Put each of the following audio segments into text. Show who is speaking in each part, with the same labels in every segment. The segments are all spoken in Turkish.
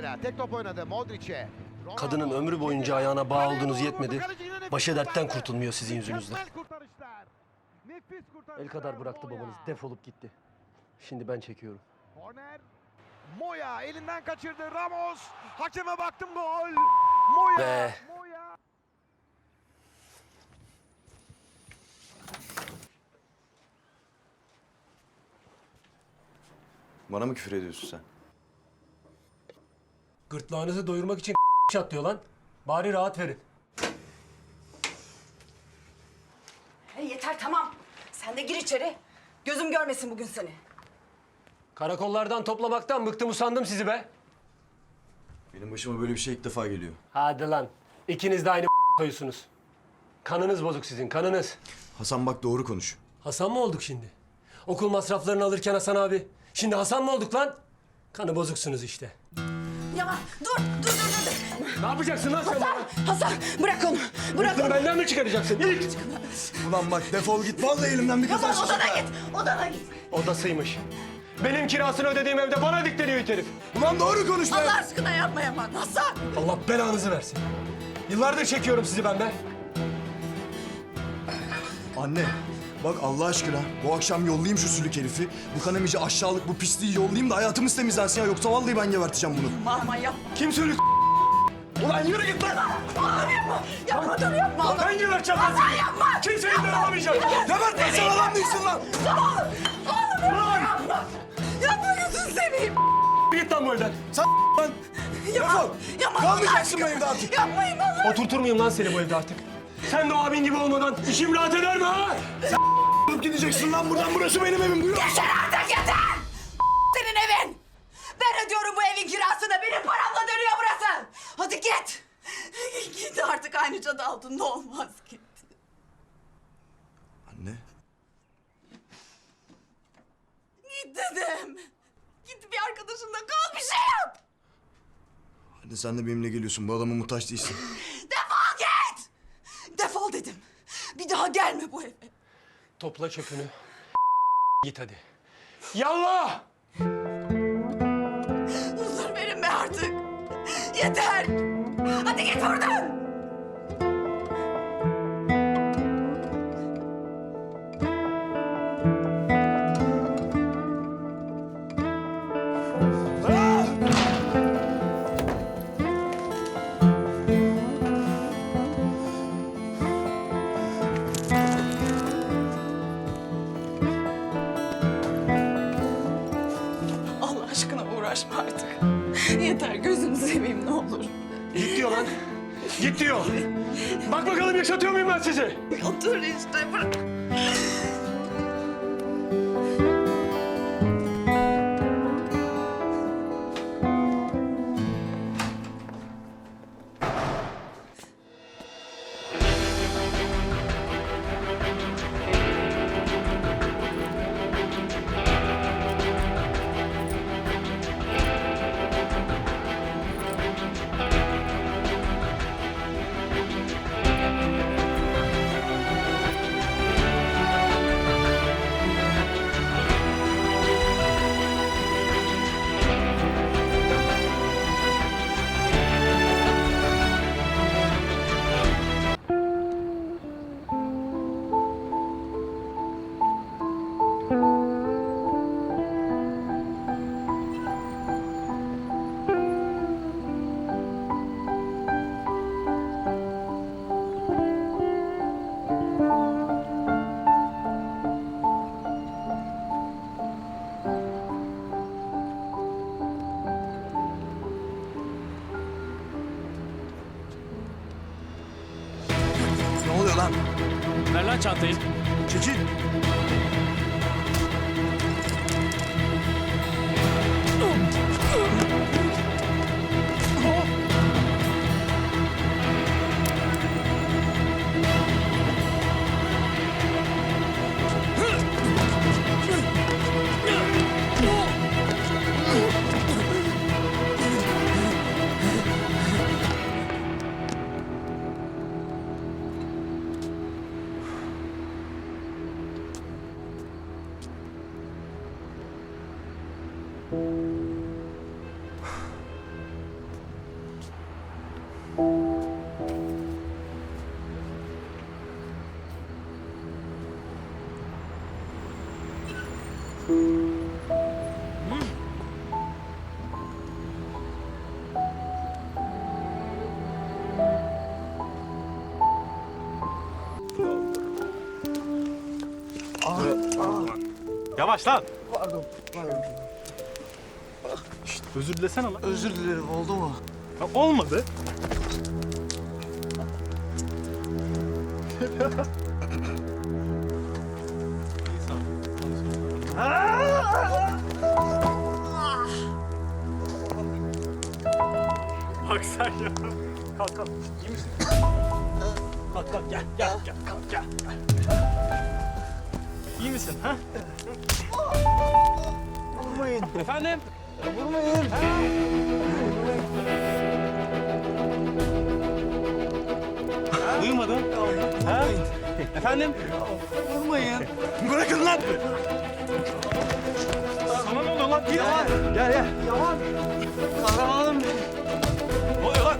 Speaker 1: mesela. Tek top oynadı Modric'e.
Speaker 2: Kadının ömrü boyunca ayağına bağ olduğunuz yetmedi.
Speaker 1: vurdu. Kaleci yine nefis
Speaker 2: Baş edertten
Speaker 1: kurtardı.
Speaker 2: kurtulmuyor sizin yüzünüzden. El kadar bıraktı babanız. Defolup gitti. Şimdi ben çekiyorum.
Speaker 1: Korner. Moya elinden kaçırdı. Ramos. Hakeme baktım gol. Moya.
Speaker 2: Be.
Speaker 1: Moya.
Speaker 3: Bana mı küfür ediyorsun sen?
Speaker 2: Gırtlağınızı doyurmak için çatlıyor lan. Bari rahat verin.
Speaker 4: Hey yeter tamam. Sen de gir içeri. Gözüm görmesin bugün seni.
Speaker 2: Karakollardan toplamaktan bıktım usandım sizi be.
Speaker 3: Benim başıma böyle bir şey ilk defa geliyor.
Speaker 2: Hadi lan. İkiniz de aynı koyusunuz. Kanınız bozuk sizin, kanınız.
Speaker 3: Hasan bak doğru konuş.
Speaker 2: Hasan mı olduk şimdi? Okul masraflarını alırken Hasan abi. Şimdi Hasan mı olduk lan? Kanı bozuksunuz işte.
Speaker 4: Yaman dur dur dur dur. dur.
Speaker 2: Ne yapacaksın lan sen bana?
Speaker 4: Hasan bırak onu. Bırak
Speaker 2: Bunu
Speaker 4: onu.
Speaker 2: benden mi çıkaracaksın? İlk
Speaker 3: Ulan bak defol git. Vallahi elimden bir kaza
Speaker 4: Tamam
Speaker 3: çıkacak.
Speaker 4: odana git. Odana git.
Speaker 2: odasıymış. Benim kirasını ödediğim evde bana dikleniyor it herif.
Speaker 3: Ulan doğru konuş be.
Speaker 4: Allah aşkına yapma Yaman. Hasan.
Speaker 2: Allah belanızı versin. Yıllardır çekiyorum sizi ben be.
Speaker 3: Anne bak Allah aşkına bu akşam yollayayım şu sülük herifi. Bu kanemici aşağılık bu pisliği yollayayım da hayatımız temizlensin ya. Yoksa vallahi ben geberteceğim bunu.
Speaker 4: Aman yapma.
Speaker 2: Kim söylüyor? Ulan yürü git lan.
Speaker 4: Aman yapma. Yapma dur yapma.
Speaker 2: Lan ben geberteceğim lan seni.
Speaker 4: yapma.
Speaker 2: Kimse elinden alamayacak.
Speaker 3: Gebertme sen adam değilsin lan.
Speaker 4: Oğlum yapma. Yapma gözünü seveyim.
Speaker 2: Git lan bu evden.
Speaker 3: Sen lan. Defol.
Speaker 4: Yaman
Speaker 3: Kalmayacaksın bu evde artık.
Speaker 4: Yapmayın Allah.
Speaker 2: Oturtur muyum lan seni bu evde artık? Sen de o abin gibi olmadan işim rahat eder mi ha?
Speaker 3: Alıp gideceksin lan buradan. Burası benim evim. Buyur.
Speaker 4: Yeter artık yeter. Senin evin. Ben ödüyorum bu evin kirasını. Benim paramla dönüyor burası. Hadi git. Git artık aynı çatı altında olmaz git.
Speaker 3: Anne.
Speaker 4: Git dedim. Git bir arkadaşınla kal bir şey yap.
Speaker 3: Anne sen de benimle geliyorsun. Bu adama muhtaç değilsin.
Speaker 4: Defol git. Defol dedim. Bir daha gelme bu eve.
Speaker 2: Topla çöpünü. Git hadi. Yallah!
Speaker 4: Huzur verin be artık. Yeter. Hadi git buradan. Uğraşma artık. Yeter gözünü seveyim ne olur.
Speaker 2: Git diyor lan. Git diyor. Bak bakalım yaşatıyor muyum ben sizi?
Speaker 4: Otur işte bırak.
Speaker 5: Yavaş lan. Şşt, özür dilesene lan.
Speaker 6: Özür dilerim oldu mu?
Speaker 5: Ya olmadı. Bak sen ya. Kalk kalk. İyi misin? Kalk kalk gel gel gel kalk gel. İyi misin ha?
Speaker 6: Vurmayın.
Speaker 5: Efendim?
Speaker 6: Vurmayın.
Speaker 5: Duymadın? Ha? Efendim?
Speaker 6: Vurmayın. Bırakın lan.
Speaker 5: Sana ne oluyor lan? Git.
Speaker 6: Gel gel. Yaman. Kahramanım benim.
Speaker 5: Ne oluyor lan?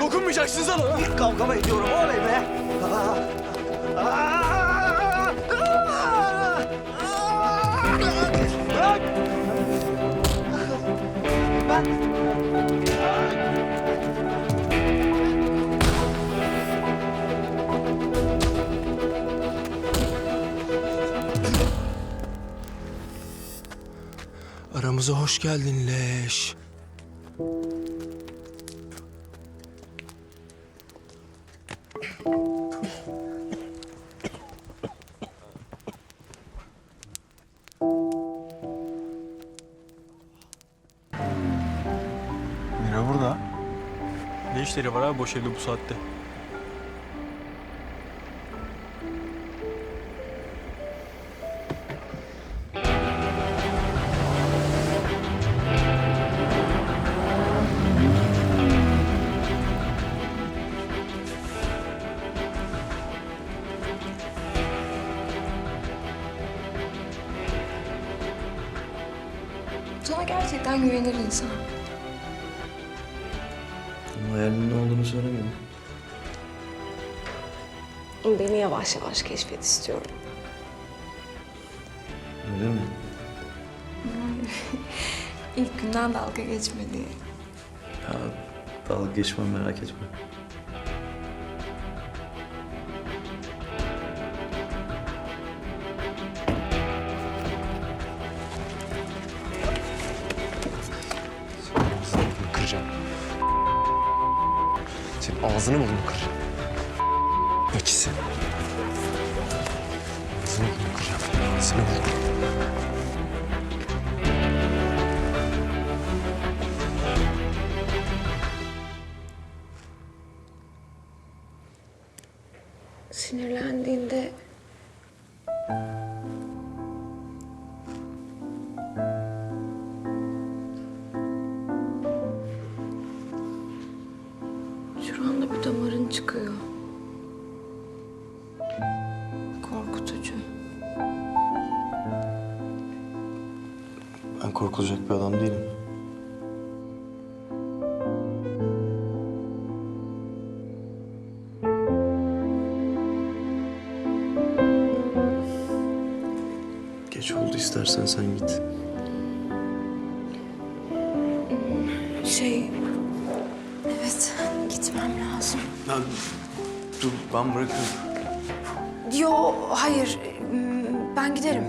Speaker 6: Dokunmayacaksınız lan ona.
Speaker 7: Kavga mı ediyorum oley be?
Speaker 6: Bırak.
Speaker 8: Aramıza hoş geldin leş.
Speaker 5: Boş evde bu saatte?
Speaker 9: Sana gerçekten güvenir insan.
Speaker 7: Olduğunu söylemedin.
Speaker 9: Beni yavaş yavaş keşfet istiyorum.
Speaker 7: Öyle mi?
Speaker 9: İlk günden dalga geçmedi.
Speaker 7: Ya dalga geçmem merak etme.
Speaker 8: İkisi. Burnunu kıracağım. Ağzını burnunu.
Speaker 9: Sinirlendiğinde
Speaker 7: Geç oldu istersen sen git.
Speaker 9: Şey... Evet, gitmem lazım.
Speaker 7: Lan dur ben bırakırım.
Speaker 9: Yo, hayır. Ben giderim.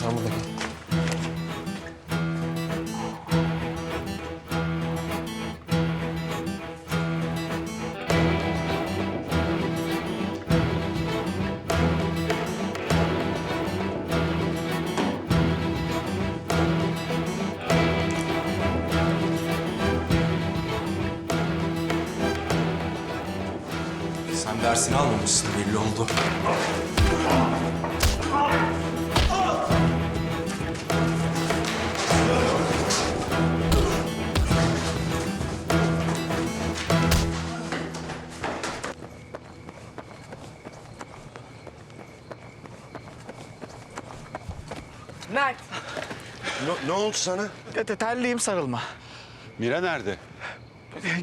Speaker 8: Sen burada kal.
Speaker 6: Sen dersini almamışsın belli oldu.
Speaker 10: Ne, ne oldu sana?
Speaker 6: Te- Terliyim sarılma.
Speaker 10: Mira nerede?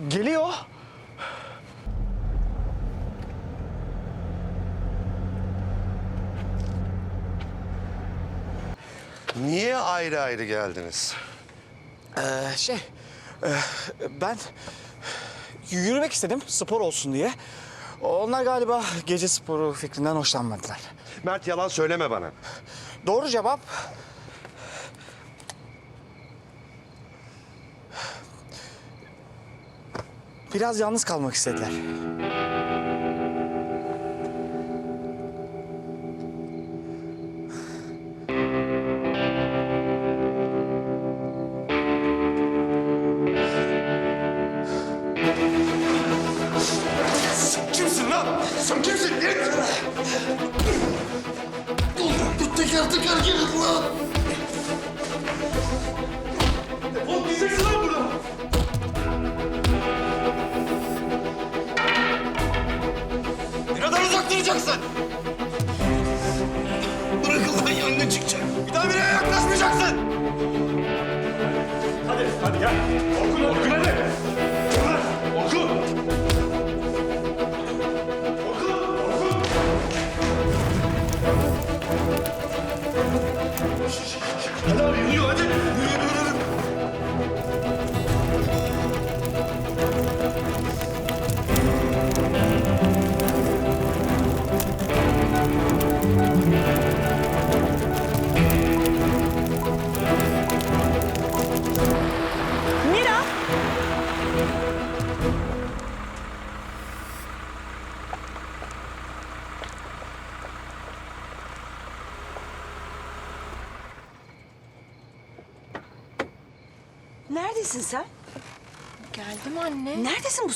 Speaker 6: Geliyor.
Speaker 10: Niye ayrı ayrı geldiniz?
Speaker 6: Ee, şey, e, ben yürümek istedim spor olsun diye. Onlar galiba gece sporu fikrinden hoşlanmadılar.
Speaker 10: Mert yalan söyleme bana.
Speaker 6: Doğru cevap. Biraz yalnız kalmak istediler.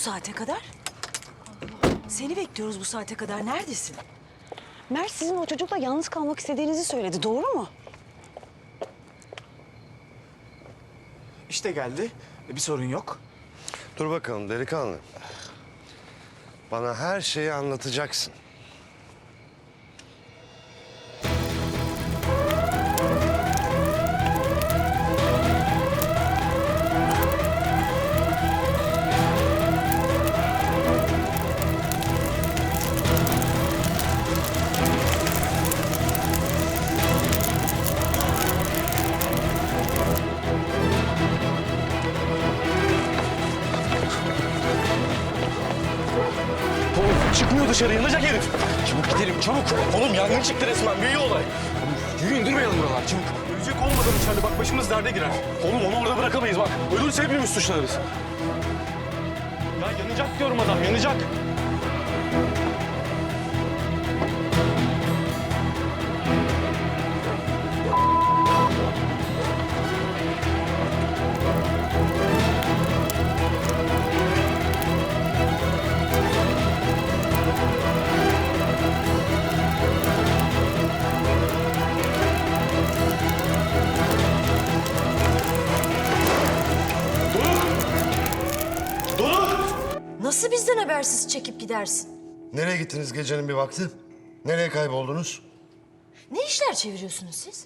Speaker 11: Saate kadar? Seni bekliyoruz bu saate kadar. Neredesin?
Speaker 12: Mert sizin o çocukla yalnız kalmak istediğinizi söyledi. Doğru mu?
Speaker 6: İşte geldi. Bir sorun yok.
Speaker 10: Dur bakalım delikanlı. Bana her şeyi anlatacaksın.
Speaker 13: Ya yanacak diyorum adam yanacak.
Speaker 14: Nasıl bizden habersiz çekip gidersin?
Speaker 10: Nereye gittiniz gecenin bir vakti? Nereye kayboldunuz?
Speaker 14: Ne işler çeviriyorsunuz siz?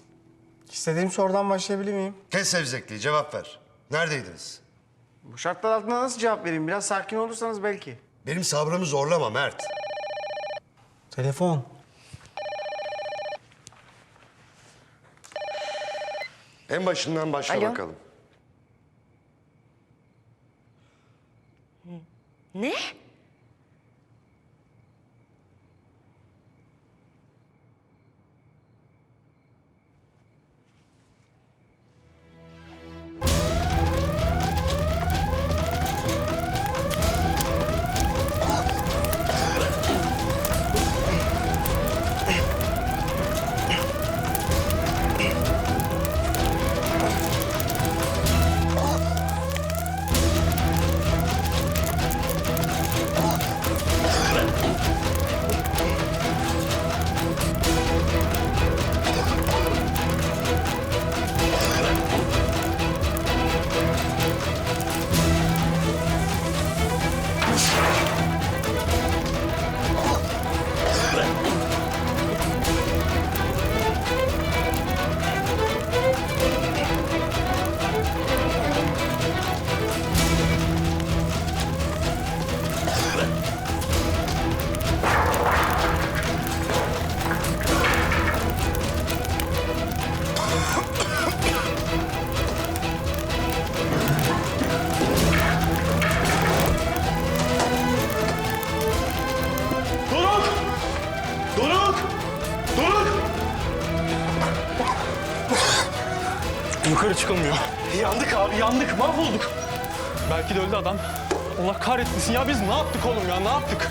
Speaker 6: İstediğim sorudan başlayabilir miyim?
Speaker 10: Kes sevzekliği cevap ver. Neredeydiniz?
Speaker 6: Bu şartlar altında nasıl cevap vereyim? Biraz sakin olursanız belki.
Speaker 10: Benim sabrımı zorlama Mert.
Speaker 6: Telefon.
Speaker 10: En başından başla
Speaker 14: Alo.
Speaker 10: bakalım.
Speaker 13: Yandık mahvolduk. Belki de öldü adam. Allah kahretmesin ya biz ne yaptık oğlum ya ne yaptık?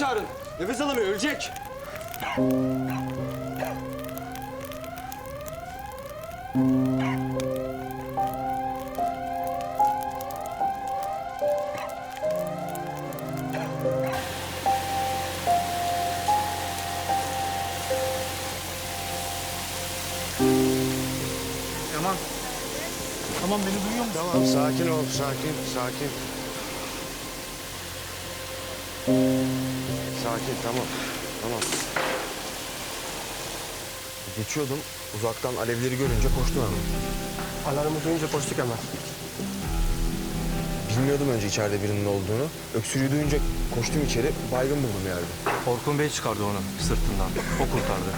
Speaker 2: Çağırın. Nefes alamıyor ölecek.
Speaker 5: Tamam beni duyuyor musun?
Speaker 15: Tamam sakin ol sakin sakin. Sakin tamam tamam. Geçiyordum uzaktan alevleri görünce koştum hemen.
Speaker 2: Alarmı duyunca koştuk hemen.
Speaker 15: Bilmiyordum önce içeride birinin olduğunu. Öksürüğü duyunca koştum içeri baygın buldum yerde.
Speaker 13: Orkun Bey çıkardı onu sırtından. O kurtardı.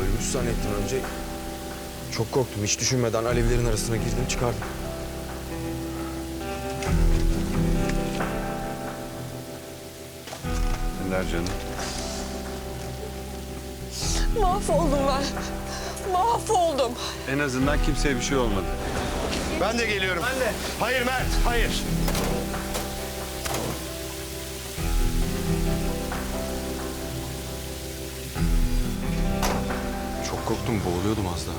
Speaker 15: Ölmüş zannettim önce. Çok korktum hiç düşünmeden alevlerin arasına girdim çıkardım.
Speaker 16: Neler canım?
Speaker 17: Mahvoldum ben. Mahvoldum.
Speaker 16: En azından kimseye bir şey olmadı.
Speaker 15: Ben de geliyorum. Ben de. Hayır Mert hayır.
Speaker 16: Çok korktum, boğuluyordum az daha.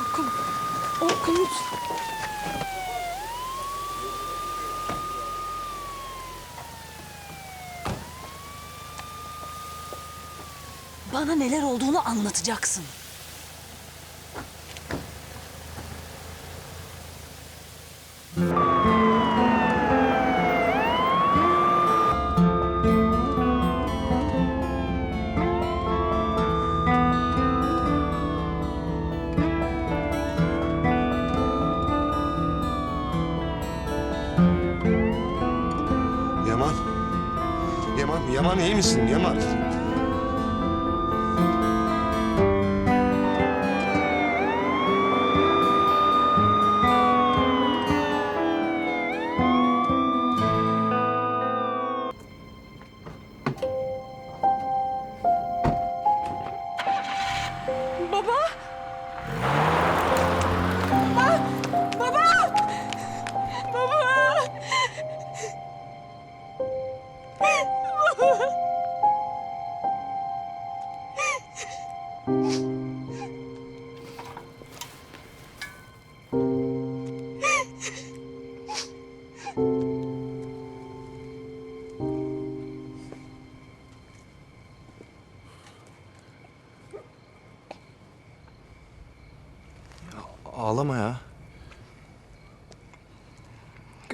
Speaker 17: Orkun. Orkun lütfen. Bana neler olduğunu anlatacaksın.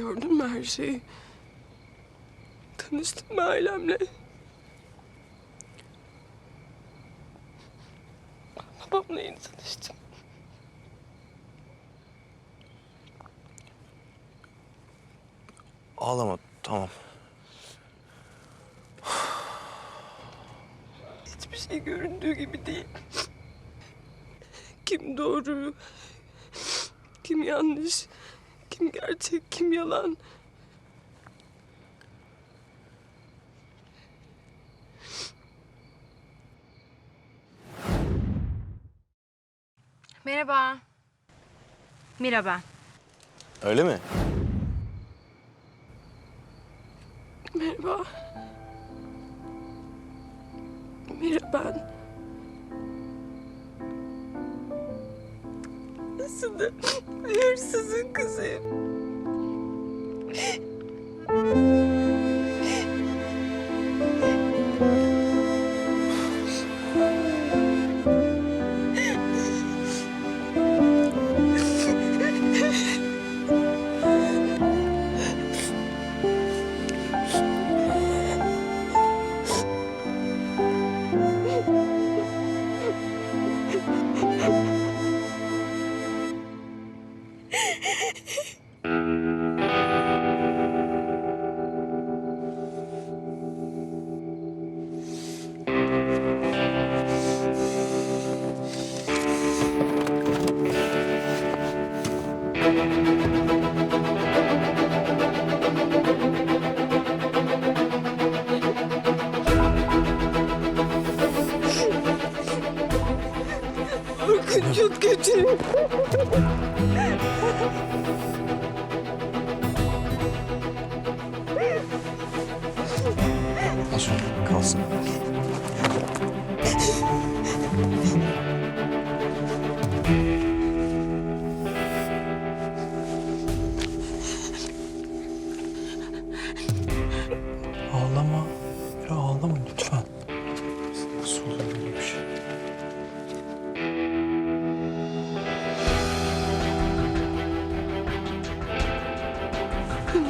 Speaker 17: Gördün mü her şeyi? Tanıştın mı ailemle? Babamla yeni tanıştım.
Speaker 15: Ağlama tamam.
Speaker 17: Hiçbir şey göründüğü gibi değil. Kim doğru, kim yanlış, kim gerçek, kim yalan.
Speaker 18: Merhaba. Mira ben.
Speaker 15: Öyle mi?
Speaker 17: Merhaba. Mira ben.
Speaker 4: Aslında hırsızın kızıyım.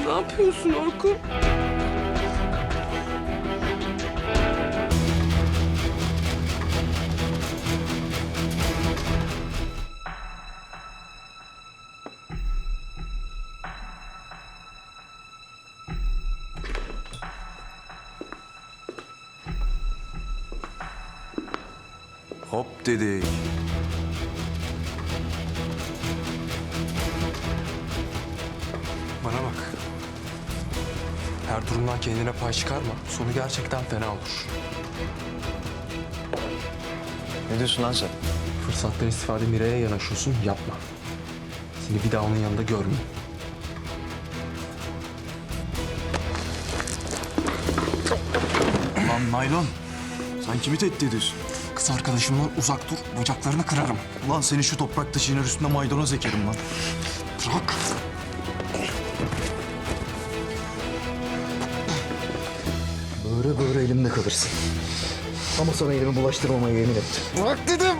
Speaker 4: Ne yapıyorsun Orkun?
Speaker 3: Hop dedik.
Speaker 8: Durumdan kendine pay çıkarma. Sonu gerçekten fena olur.
Speaker 6: Ne diyorsun lan sen?
Speaker 8: Fırsattan istifade Miray'a yanaşıyorsun. Yapma. Seni bir daha onun yanında görmeyeyim.
Speaker 3: Lan naylon. Sen kimi tehdit ediyorsun?
Speaker 8: Kız arkadaşımdan uzak dur. Bacaklarını kırarım.
Speaker 3: Ulan seni şu toprakta çiğner üstünde maydanoz ekerim lan.
Speaker 8: Bırak.
Speaker 3: Böyle böyle elimde kalırsın. Ama sana elimi bulaştırmamaya yemin ettim. Bırak dedim!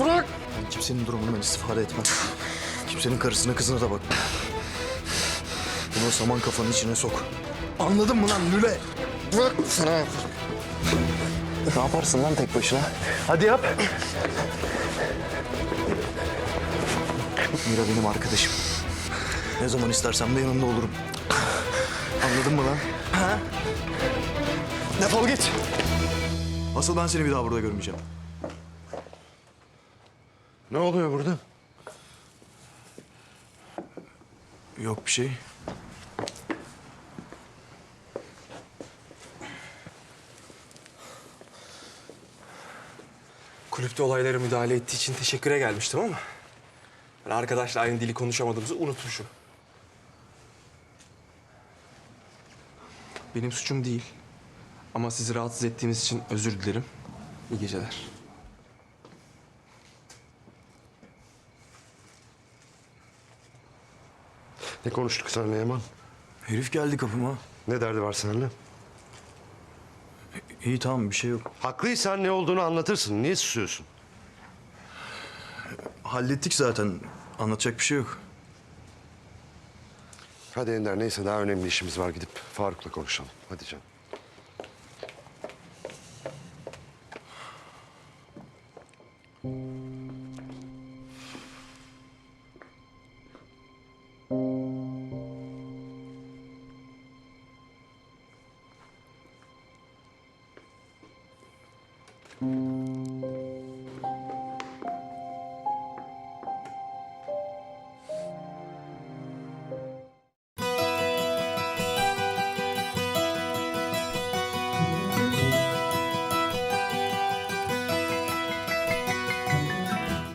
Speaker 3: Bırak! Ben kimsenin durumundan istifade etmem. Kimsenin karısına kızına da bakmam. Bunu saman kafanın içine sok. Anladın mı lan lüle? Bırak sana.
Speaker 6: Ne yaparsın lan tek başına?
Speaker 3: Hadi yap. Mira benim arkadaşım. Ne zaman istersem de yanında olurum. Anladın mı lan? Ha? Defol git. Asıl ben seni bir daha burada görmeyeceğim.
Speaker 10: Ne oluyor burada?
Speaker 3: Yok bir şey.
Speaker 8: Kulüpte olaylara müdahale ettiği için teşekküre gelmiştim ama... Ben arkadaşla aynı dili konuşamadığımızı unutmuşum. Benim suçum değil. Ama sizi rahatsız ettiğimiz için özür dilerim. İyi geceler.
Speaker 10: Ne konuştuk seninle Yaman?
Speaker 3: Herif geldi kapıma.
Speaker 10: Ne derdi var seninle?
Speaker 3: İyi tamam bir şey yok.
Speaker 10: Haklıysan ne olduğunu anlatırsın. Niye susuyorsun?
Speaker 3: Hallettik zaten. Anlatacak bir şey yok.
Speaker 10: Hadi Ender neyse daha önemli işimiz var. Gidip Faruk'la konuşalım. Hadi canım.